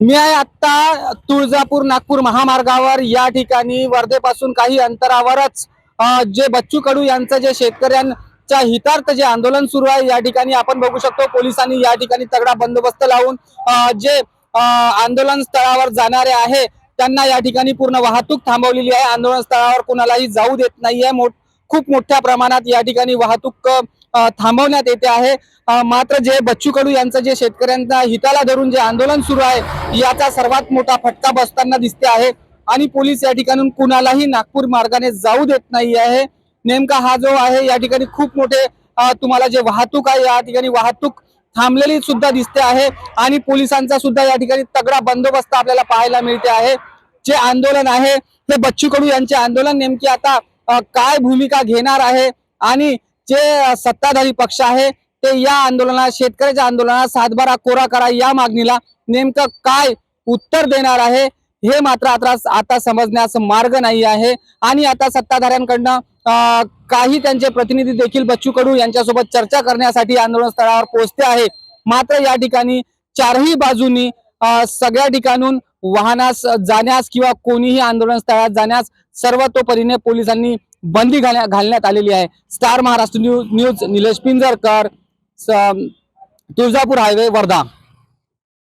मी आहे आता तुळजापूर नागपूर महामार्गावर. या ठिकाणी वर्धेपासून काही अंतरावरच जे बच्चू कडू यांचं जे शेतकऱ्यांच्या हितार्थ जे आंदोलन सुरू आहे या ठिकाणी आपण बघू शकतो पोलिसांनी या ठिकाणी तगडा बंदोबस्त लावून जे आंदोलन स्थळावर जाणारे आहे त्यांना या ठिकाणी पूर्ण वाहतूक थांबवलेली आहे. आंदोलन स्थळावर कुणालाही जाऊ देत नाहीये. मोठ खूप मोठ्या प्रमाणात या ठिकाणी वाहतूक थांबवण्यात येते आहे. मात्र जे बच्चू कडू यांचं जे शेतकऱ्यांच्या हिताला धरून जे आंदोलन सुरू आहे याचा सर्वात मोठा फटका बसताना दिसते आहे. आणि पोलीस या ठिकाणून कुणालाही नागपूर मार्गाने जाऊ देत नाही आहे. नेमका हा जो आहे या ठिकाणी खूप मोठे तुम्हाला जे वाहतूक आहे या ठिकाणी वाहतूक थांबलेली सुद्धा दिसते आहे. आणि पोलिसांचा सुद्धा या ठिकाणी तगडा बंदोबस्त आपल्याला पाहायला मिळते आहे. जे आंदोलन आहे हे बच्चू कडू यांचे आंदोलन नेमकी आता काय भूमिका घेणार आहे? आणि जे सत्ताधारी पक्ष आहे ते या आंदोलनात शेतकऱ्याच्या आंदोलनात सातबारा कोरा करा या मागणीला नेमकं काय उत्तर देणार आहे हे मात्र आता आता समजण्यास मार्ग नाही आहे. आणि आता सत्ताधाऱ्यांकडनं काही त्यांचे प्रतिनिधी देखील बच्चू कडू यांच्यासोबत चर्चा करण्यासाठी आंदोलन स्थळावर पोहोचते आहे. मात्र या ठिकाणी चारही बाजूनी सगळ्या ठिकाणून वाहनास जाण्यास किंवा कोणीही आंदोलन स्थळात जाण्यास सर्वतोपरीने पोलिसांनी बंदी घालण्या- घालण्यात आलेली आहे. Star Maharashtra news news Nilesh Pinjarkar Tuljapur highway Wardha.